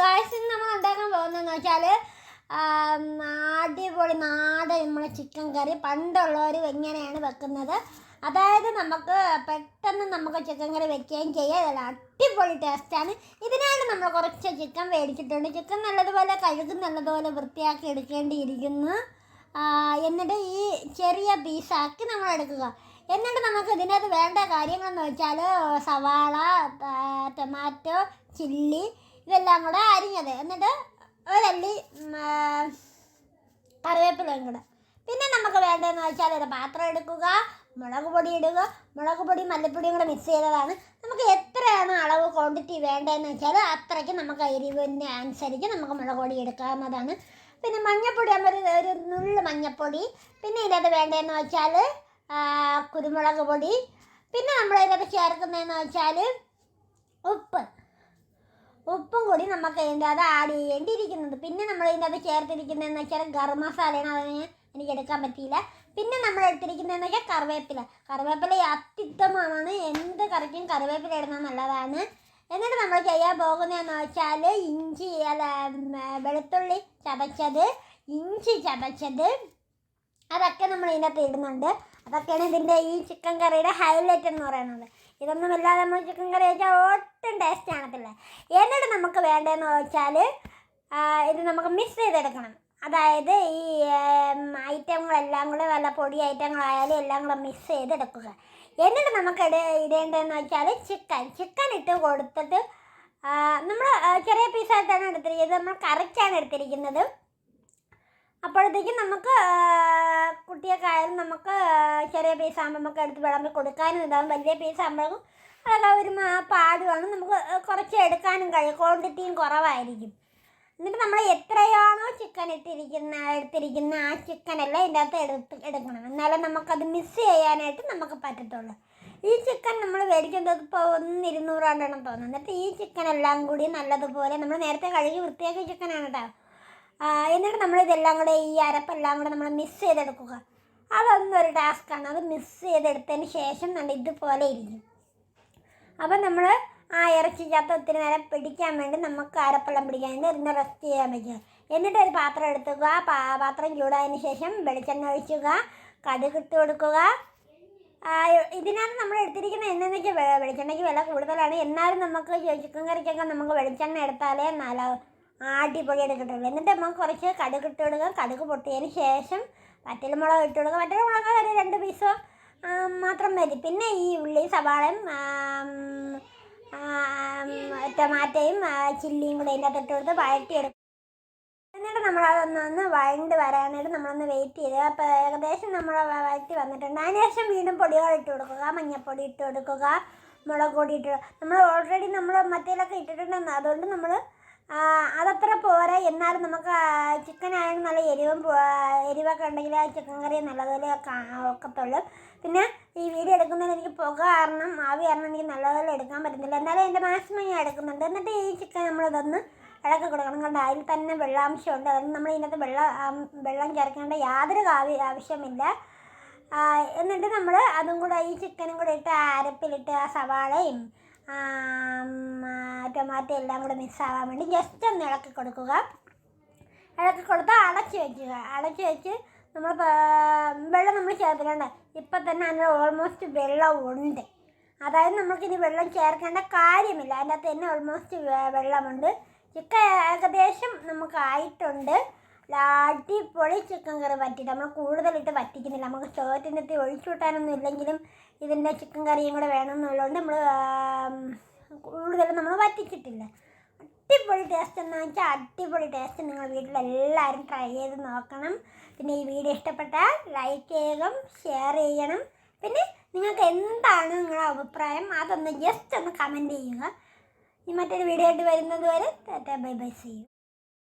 Guys നമ്മൾ ഉണ്ടാക്കാൻ പോകുന്നതെന്ന് വെച്ചാൽ അടിപൊളി നാടൻ നമ്മളെ ചിക്കൻ കറി പണ്ടുള്ളവർ എങ്ങനെയാണ് വെക്കുന്നത്. അതായത് നമുക്ക് പെട്ടെന്ന് നമുക്ക് ചിക്കൻ കറി വെക്കുകയും ചെയ്യാം. ഇതല്ല അടിപൊളി ടേസ്റ്റാണ് ഇതിനായിട്ട് നമ്മൾ കുറച്ച് ചിക്കൻ മേടിച്ചിട്ടുണ്ട്. ചിക്കൻ നല്ലതുപോലെ കഴുകും നല്ലതുപോലെ വൃത്തിയാക്കി എടുക്കേണ്ടിയിരിക്കുന്നു. എന്നിട്ട് ഈ ചെറിയ പീസാക്കി നമ്മൾ എടുക്കുക. എന്നിട്ട് നമുക്ക് ഇതിനകത്ത് വേണ്ട കാര്യങ്ങളെന്ന് വെച്ചാൽ സവാള ടൊമാറ്റോ ചില്ലി ഇതെല്ലാം കൂടെ അരിഞ്ഞത്. എന്നിട്ട് ഒരല്ലി കറിവേപ്പിലയും കൂടെ. പിന്നെ നമുക്ക് വേണ്ടതെന്ന് വെച്ചാൽ ഒരു പാത്രം എടുക്കുക മുളക് പൊടി ഇടുക. മുളക് പൊടി മല്ലിപ്പൊടിയും കൂടെ മിക്സ് ചെയ്തതാണ്. നമുക്ക് എത്രയാണ് അളവ് ക്വാണ്ടിറ്റി വേണ്ടതെന്ന് വെച്ചാൽ അത്രയ്ക്ക് നമുക്ക് എരിവിന് അനുസരിച്ച് നമുക്ക് മുളക് പൊടി എടുക്കാവുന്നതാണ്. പിന്നെ മഞ്ഞൾപ്പൊടി ആകുമ്പോൾ ഒരു ഒരു നുള്ളു മഞ്ഞൾപ്പൊടി പിന്നെ ഇതിനകത്ത് വേണ്ടതെന്ന് വെച്ചാൽ കുരുമുളക് പൊടി. പിന്നെ നമ്മൾ ഇതിനകത്ത് ചേർക്കുന്നതെന്ന് വെച്ചാൽ ഉപ്പ്. ഉപ്പും കൂടി നമുക്ക് അതിന്റെ അത് ആഡ് ചെയ്യേണ്ടിയിരിക്കുന്നത്. പിന്നെ നമ്മൾ ഇതിന്റെ അത് ചേർത്തിരിക്കുന്നതെന്ന് വെച്ചാൽ ഗരം മസാലയാണ്. അതിന് എനിക്ക് എടുക്കാൻ പറ്റിയില്ല. പിന്നെ നമ്മൾ എടുത്തിരിക്കുന്നതെന്ന് വെച്ചാൽ കറിവേപ്പില. കറിവേപ്പില അത്യുത്തമമാണ് എന്ത് കറിക്കും കറിവേപ്പില ഇടുന്നത് നല്ലതാണ്. എന്നിട്ട് നമ്മൾ ചെയ്യാൻ പോകുന്നതെന്ന് വെച്ചാൽ ഇഞ്ചി അല്ല വെളുത്തുള്ളി ചതച്ചത് ഇഞ്ചി ചതച്ചത് അതൊക്കെ നമ്മൾ ഇതിനകത്ത് ഇടുന്നുണ്ട്. അതൊക്കെയാണ് ഇതിന്റെ ഈ ചിക്കൻ കറിയുടെ ഹൈലൈറ്റ് എന്ന് പറയുന്നത്. ഇതൊന്നും ഇല്ലാതെ നമ്മൾ ചിക്കൻ കറി വെച്ചാൽ ഒട്ടും ടേസ്റ്റ് കാണത്തില്ല. എന്നിട്ട് നമുക്ക് വേണ്ടതെന്ന് വെച്ചാൽ ഇത് നമുക്ക് മിക്സ് ചെയ്തെടുക്കണം. അതായത് ഈ ഐറ്റങ്ങളെല്ലാം കൂടെ വല്ല പൊടി ഐറ്റങ്ങളായാലും എല്ലാം കൂടെ മിക്സ് ചെയ്തെടുക്കുക. എന്നിട്ട് നമുക്ക് ഇട ഇടേണ്ടതെന്ന് വെച്ചാൽ ചിക്കൻ ചിക്കൻ ഇട്ട് കൊടുത്തിട്ട് നമ്മൾ ചെറിയ പീസായിട്ടാണ് എടുത്തിരിക്കുന്നത്. നമ്മൾ കറിക്കാണ് എടുത്തിരിക്കുന്നത്. അപ്പോഴത്തേക്കും നമുക്ക് കുട്ടിയൊക്കെ ആയാലും നമുക്ക് ചെറിയ പീസ് ആകുമ്പോൾ നമുക്ക് എടുത്ത് വിളമ്പി കൊടുക്കാനും ഇതാകും വലിയ പീസ് ആകുമ്പോഴും അതൊക്കെ ഒരു പാടുവാണ്. നമുക്ക് കുറച്ച് എടുക്കാനും കഴിയും. ക്വാണ്ടിറ്റിയും കുറവായിരിക്കും. എന്നിട്ട് നമ്മൾ എത്രയാണോ ചിക്കൻ ഇട്ടിരിക്കുന്ന എടുത്തിരിക്കുന്ന ആ ചിക്കനെല്ലാം ഇതിന്റെ അകത്ത് എടുത്ത് എടുക്കണം. എന്നാലേ നമുക്കത് മിസ് ചെയ്യാനായിട്ട് നമുക്ക് പറ്റത്തുള്ളൂ. ഈ ചിക്കൻ നമ്മൾ മേടിക്കുന്നത് ഇപ്പോൾ ഒന്ന് ഇരുന്നൂറാണ്ടാണ് തോന്നുന്നു. എന്നിട്ട് ഈ ചിക്കൻ എല്ലാം കൂടി നല്ലതുപോലെ നമ്മൾ നേരത്തെ കഴുകി വൃത്തിയാക്കിയ ചിക്കനാണ് കേട്ടോ എന്നിട്ട് നമ്മൾ ഇതെല്ലാം കൂടെ ഈ അരപ്പെല്ലാം കൂടെ നമ്മൾ മിസ് ചെയ്തെടുക്കുക. അതൊന്നും ഒരു ടാസ്ക്കാണ് അത് മിസ് ചെയ്തെടുത്തതിന് ശേഷം നല്ല ഇതുപോലെ ഇരിക്കും. അപ്പം നമ്മൾ ആ ഇറച്ചിക്കകത്ത് ഒത്തിരി നേരം പിടിക്കാൻ വേണ്ടി നമുക്ക് അരപ്പള്ളം പിടിക്കാൻ ഒന്ന് റെസ്റ്റ് ചെയ്യാൻ പറ്റുക എന്നിട്ട് ഒരു പാത്രം എടുത്തുക. പാത്രം ചൂടായതിന് ശേഷം വെളിച്ചെണ്ണ ഒഴിക്കുക കടുക് ഇട്ട് കൊടുക്കുക. ഇതിനകത്ത് നമ്മൾ എടുത്തിരിക്കുന്ന എണ്ണയെന്ന് വെച്ചാൽ വെളിച്ചെണ്ണയ്ക്ക് വില കൂടുതലാണ്. എന്നാലും നമുക്ക് ചിക്കൻ കറിക്കൊക്കെ നമുക്ക് വെളിച്ചെണ്ണ എടുത്താലേ നല്ല ആടിപ്പൊടി എടുക്കട്ടുള്ളൂ എന്നിട്ട് നമുക്ക് കുറച്ച് കടുക് ഇട്ട് കൊടുക്കുക. കടുക് പൊട്ടിയതിന് ശേഷം വറ്റൽമുളക് ഇട്ട് കൊടുക്കുക വറ്റൽമുളക് ഒരു രണ്ട് പീസോ മാത്രം മതി. പിന്നെ ഈ ഉള്ളി സവാളയും ടൊമാറ്റോയും ചില്ലിയും കൂടെ അതിന്റെ അകത്ത് ഇട്ട് കൊടുത്ത് വഴറ്റിയെടുക്കും. എന്നിട്ട് നമ്മളതൊന്ന് ഒന്ന് വഴണ്ട് വരാനായിട്ട് നമ്മളൊന്ന് വെയിറ്റ് ചെയ്ത്. അപ്പോൾ ഏകദേശം നമ്മൾ വഴറ്റി വന്നിട്ടുണ്ട്. അതിനുശേഷം വീണ്ടും പൊടികൾ ഇട്ട് കൊടുക്കുക. മഞ്ഞൾപ്പൊടി ഇട്ട് കൊടുക്കുക. മുളക് പൊടി ഇട്ട് നമ്മൾ ഓൾറെഡി നമ്മൾ മറ്റേലൊക്കെ ഇട്ടിട്ടുണ്ടെന്ന്. അതുകൊണ്ട് നമ്മൾ അതത്ര പോരാ. എന്നാലും നമുക്ക് ചിക്കൻ ആയാലും നല്ല എരിവും എരിവൊക്കെ ഉണ്ടെങ്കിൽ ആ ചിക്കൻ കറി നല്ലതുപോലെ ഒക്കത്തുള്ളു. പിന്നെ ഈ വീഡിയോ എടുക്കുന്നതിന് എനിക്ക് പുക കാരണം ആവി കാരണം എനിക്ക് നല്ലതുപോലെ എടുക്കാൻ പറ്റുന്നില്ല. എന്നാലും എന്റെ മാക്സിമം ഞാൻ എടുക്കുന്നുണ്ട്. എന്നിട്ട് ഈ ചിക്കൻ നമ്മളിതൊന്ന് ഇളക്കി കൊടുക്കണം. കാരണം അതിൽ തന്നെ വെള്ളാംശമുണ്ട്. അതുകൊണ്ട് നമ്മൾ ഇതിനകത്ത് വെള്ളം വെള്ളം ചേർക്കേണ്ട യാതൊരു ആവശ്യമില്ല. എന്നിട്ട് നമ്മൾ അതും കൂടെ ഈ ചിക്കനും കൂടെ ഇട്ട് അരപ്പിലിട്ട് ആ സവാളയും ടൊമാറ്റോ എല്ലാം കൂടെ മിക്സാവാൻ വേണ്ടി ജസ്റ്റ് ഒന്ന് ഇളക്കി കൊടുക്കുക. ഇളക്കി കൊടുത്ത് അടച്ച് വെക്കുക. അടച്ച് വെച്ച് നമ്മൾ വെള്ളം നമ്മൾ ചേർത്തിട്ടുണ്ട്. ഇപ്പം തന്നെ അതിന് ഓൾമോസ്റ്റ് വെള്ളം ഉണ്ട് അതായത് നമുക്കിനി വെള്ളം ചേർക്കേണ്ട കാര്യമില്ല. അതിന്റെ അകത്ത് തന്നെ ഓൾമോസ്റ്റ് വെള്ളമുണ്ട്. ചിക്കൻ ഏകദേശം നമുക്ക് ആയിട്ടുണ്ട്. അടിപൊളി ചിക്കൻ കറി വറ്റിയിട്ട് നമ്മൾ കൂടുതലിട്ട് വറ്റിക്കുന്നില്ല. നമുക്ക് ചോറ്റിനകത്ത് ഒഴിച്ചു കൂട്ടാനൊന്നും ഇല്ലെങ്കിലും ഇതിന്റെ ചിക്കൻ കറിയും കൂടെ വേണമെന്നുള്ളതുകൊണ്ട് നമ്മൾ കൂടുതലും നമ്മൾ വറ്റിച്ചിട്ടില്ല. അടിപൊളി ടേസ്റ്റ് എന്ന് വെച്ചാൽ അടിപൊളി ടേസ്റ്റ് നിങ്ങൾ വീട്ടിലെല്ലാവരും ട്രൈ ചെയ്ത് നോക്കണം. പിന്നെ ഈ വീഡിയോ ഇഷ്ടപ്പെട്ടാൽ ലൈക്ക് ചെയ്യണം ഷെയർ ചെയ്യണം. പിന്നെ നിങ്ങൾക്ക് എന്താണ് നിങ്ങളുടെ അഭിപ്രായം? അതൊന്ന് ജസ്റ്റ് ഒന്ന് കമന്റ് ചെയ്യുക. ഈ മറ്റൊരു വീഡിയോ ആയിട്ട് വരുന്നത് വരെ ബൈ ബൈ ചെയ്യും